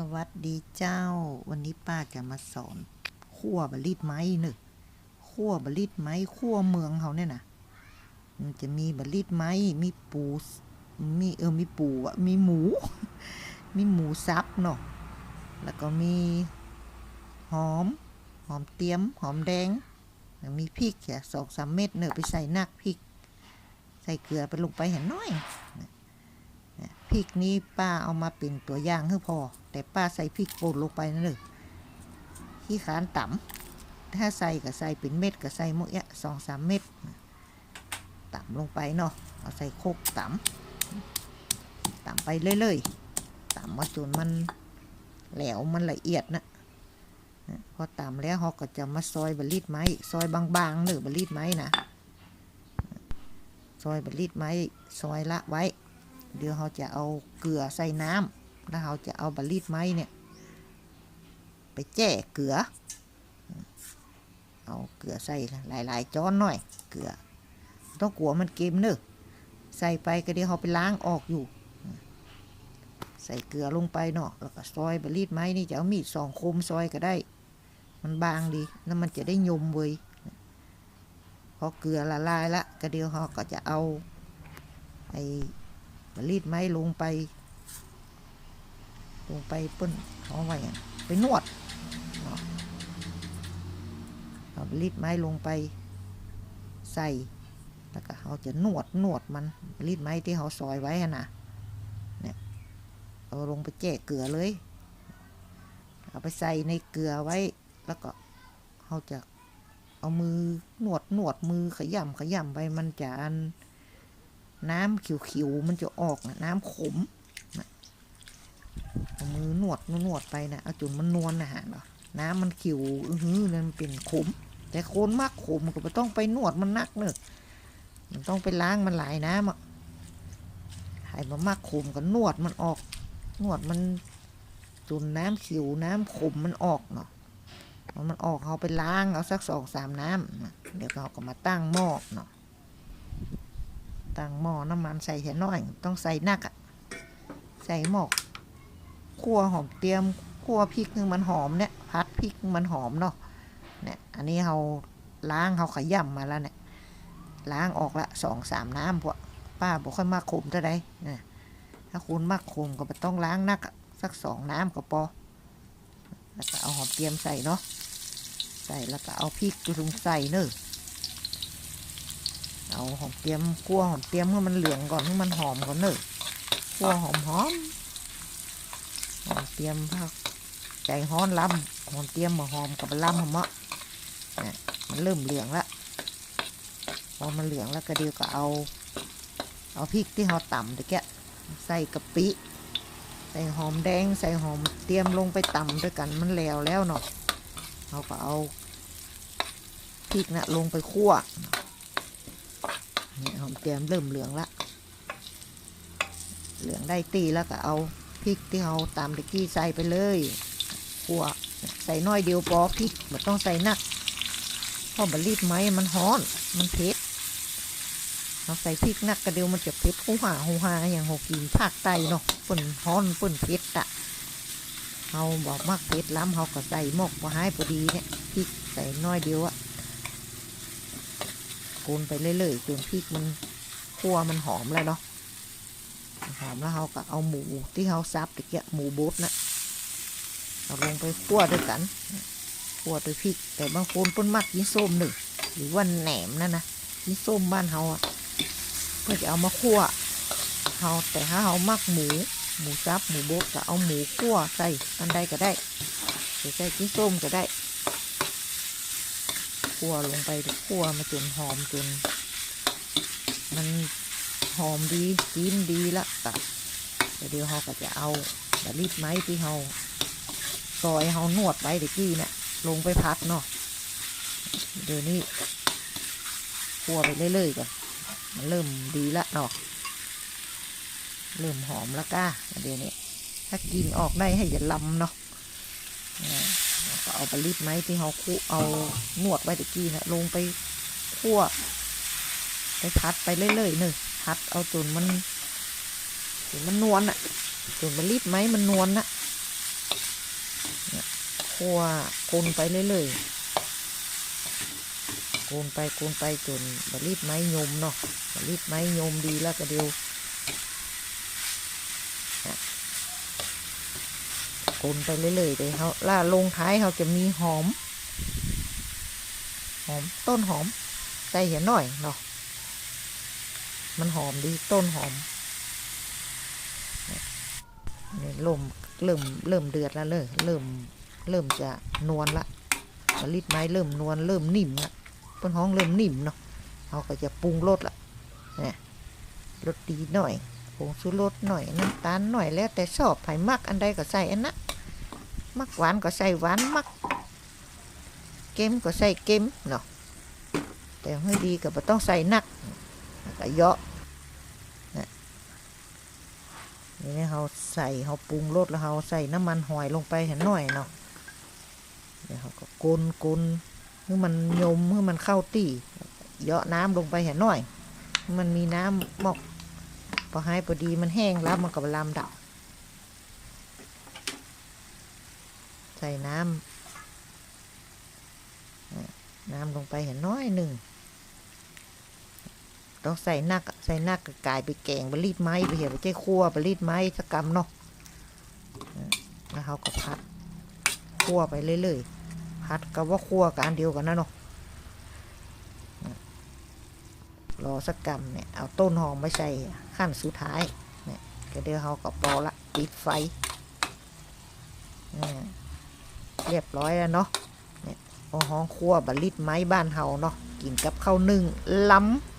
สวัสดีเจ้า วันนี้ป้าจะมาสอนคั่วบะรีดไม้หนึ่งคั่วบะรีดไม้คั่วเมืองเขาเนี่ยนะมันจะมีบะรีดไม้มีปูมีเออมีปูอะมีหมู มีหมูสับเนาะแล้วก็มีหอม หอมเตรียม หอมแดง มีพริกแค่สองสามเม็ดเนอะไปใส่นักพริก ใส่เกลือไปลงไปเห็นน้อย ริกนี้ป้าเอามาเป็นตัวอย่างให้พอ แต่ป้าใส่พริกป่นลงไปนั่นเลยขี้ขานต่ำถ้าใส่ก็ใส่เป็นเม็ดก็ใส่มดเนี่ยสองสามเม็ดต่ำลงไปเนาะเอาใส่โคกต่ำต่ำไปเรื่อยๆต่ำมาจนมันแหลวมันละเอียดนะพอต่ำแล้วเขาก็จะมาซอยบะรีดไม้ ซอยบางๆเนอบะรีดไม้นะ ซอยบะรีดไม้ ซอยละไว้ เดี๋ยวเราจะเอาเกลือใส่น้ำแล้วเราจะเอาบะรีดไม้เนี่ย ไปแจ้เกลือ เอาเกลือใส่หลาย ๆจ้อนหน่อย เกลือต้องกลัวมันเกมเนอะใส่ไปก็เดี๋ยวเราไปล้างออกอยู่ ใส่เกลือลงไปเนาะแล้วก็ซอยบะรีดไม้นี่จะเอามีดสองคมซอยก็ได้ มันบางดีแล้วมันจะได้ยมเว้ยพอเกลือละลายละก็เดี๋ยวเราก็จะเอาไอ บรีดไม้ลงไป ลงไปเปิ้นเขาไว้ไปนวดเนาะเอารีดไม้ลงไป ใส่แล้วก็เขาจะนวดนวดมันรีดไม้ที่เขาซอยไว้นะเนี่ยเอาลงไปแจกเกลือเลย เอาไปใส่ในเกลือไว้แล้วก็เขาจะเอามือนวดนวดมือขยำขยำไปมันจะอัน น้ำขียวๆมันจะออกนะน้ำขมนะเอามือนวดนวดไปนะเอาจนมันนวลนะฮะเนาะน้ำมันขียวอื้อหือนั่นเป็นขม แต่โคนมากขมก็ไม่ต้องไปนวดมันนักเนอะมันต้องไปล้างมันหลายน้ำอะให้มันมากขมก็นวดมันออก นวดมันจนน้ำขียวน้ำขมมันออกเนาะมันออกเอาไปล้างเอาสักสองสามน้ำเดี๋ยวเราก็มาตั้งหม้อเนาะ ตั้งหม้อน้ำมันใส่แค่น้อยต้องใส่นักอะใส่หม้อคั่วหอมเตรียมคั่วพริกมันหอมเนี่ยพัดพริกมันหอมเนาะเนี่ยอันนี้เราล้างเราขยำมาแล้วเนี่ยล้างออกละสองสามน้ำพวกป้าบอกค่อยมากขมเท่าไรนี่ยถ้าคุณมากขมก็ไม่ต้องล้างนักสักสองน้ำก็พอแล้วก็เอาหอมเตรียมใส่เนาะใส่แล้วก็เอาพริกลงใส่เนอะ เอาหอมเตรียมคั่วหอมเตรียมให้มันเหลืองก่อนให้มันหอมก่อนเนอะคั่วหอมหอมหอมเตรียมผักใจฮ้อนลำหอมเตรียมมาหอมกับลำหอมมะเนี่ยมันเริ่มเหลืองละพอมันเหลืองแล้วก็เดียวก็เอา เอาพริกที่เราต่ำตะแกะใส่กะปิ ใส่หอมแดง ใส่หอมเตรียมลงไปต่ำด้วยกันมันแล้วแล้วเนาะเราก็เอาพริกนะลงไปคั่ว นี่หอมเตรียมเริ่มเหลืองละ เหลืองได้ตีแล้วก็เอาพริกที่เราตามตะกี้ใส่ไปเลยขัวใส่น้อยเดียวพอพริกมันต้องใส่นักเพราะบัรีดไม้มันฮ้อน มันเผ็ดเราใส่พริกนักกระเดียวมันจะเผ็ดหูหาหูหาอย่างหกกินภาคใต้เนาะเปิ่นฮ้อนเปิ่นเผ็ดอะเราบอกมากเผ็ดล้ำเขาก็ใส่หมกพอหายพอดีเนี่ยพริกใส่น้อยเดียวอะ โกนไปเรื่อยๆจนพริกมันคั่วมันหอมแล้วเนาะหอมแล้วเราก็เอาหมูที่เราซับตะเกียบหมูบดนะเอาลงไปคั่วด้วยกันคั่วด้วยพริก แต่บางคนเพิ่นมักกินส้มหนึ่งหรือว่าแหนมนั่นนะกินส้มบ้านเฮาอะเพื่อจะเอามาคั่วเฮาแต่ถ้าเฮามักหมู หมูซับหมูบดก็เอาหมูคั่วใส่อันใดก็ได้ใส่กินส้มก็ได้ คั่วลงไปคั่วมาจนหอมจน มันหอมดีกินดีละกะเดี๋ยวเราก็จะเอาบะรีดไม้ที่เราซอยเรานวดไว้ตะกี้เนี่ยลงไปพัดเนาะเดี๋ยวนี้คั่วไปเรื่อยๆก่อนมันเริ่มดีละเนาะเริ่มหอมแล้วก้าเดี๋ยวนี้ถ้ากินออกได้ให้อย่าลำเนาะ ก็เอาไปรีดไม้ที่เขาคู่เอานวดไว้ตะกี้นะลงไปคั่วไปพัดไปเรื่อยๆเนอะพัดเอาจนมันจนมันนวลอะจนมันรีดไม้มันนวลนะคั่วคนไปเรื่อยๆคนไปคนไปจนบรีดไม้ยมเนาะบรีดไม้ยมดีแล้วก็เดียวอะ คนไปเรื่อยๆเลยเขาล่าลงท้ายเขาจะมีหอม หอมต้นหอมใส่เห็นหน่อยเนาะมันหอมดีต้นหอมนี่เริ่มเริ่มเริ่มเดือดแล้วเลยเริ่มเริ่มจะนวลละผลิตไม้เริ่มนวลเริ่มนิ่มละต้นห้องเริ่มนิ่มเนาะเขาก็จะปรุงรสละเนี่ยรสดีหน่อยผงชูรสหน่อยน้ำตาลหน่อยแล้วแต่ชอบไผ่มักอันใดก็ใส่อันนั้น มักหวานก็ใส่หวานมักเค็มก็ใส่เค็มเนาะแต่ให้ดีก็บ่ต้องใส่นักก็เยอะนะนี่เราใส่เราปรุงรสแล้วเราใส่น้ำมันหอยลงไปเห็นหน่อยเนาะเดี๋ยวเราก็กลนกลนให้มันยมให้มันเข้าตีเยอะน้ำลงไปเห็นหน่อย มันมีน้ำหมอกพอให้พอดีมันแห้งแล้วมันก็ลำดับ ใส่น้ำน้ำลงไปเห็นน้อยหนึ่ง ต้องใส่นักใส่นักก็กลายไปแกงบรีดไม้ไปเหี่ยวไปเจ้คั่วบรีดไม้สกกรรมเนาะแล้วเขาก็พัดคั่วไปเรื่อยๆพัดกับว่าคั่วกันเดียวกันนะเนาะรอสักกรรมเนี่ยเอาต้นหอมไปใส่ขั้นสุดท้ายเนี่ยก็เดี๋ยวเขาก็ปอละปิดไฟอืม เรียบร้อยแล้วเนาะเนี่ยห้องครัวบลิดไม้บ้านเฮาเนาะกินกับข้าวนึ่งล้ำ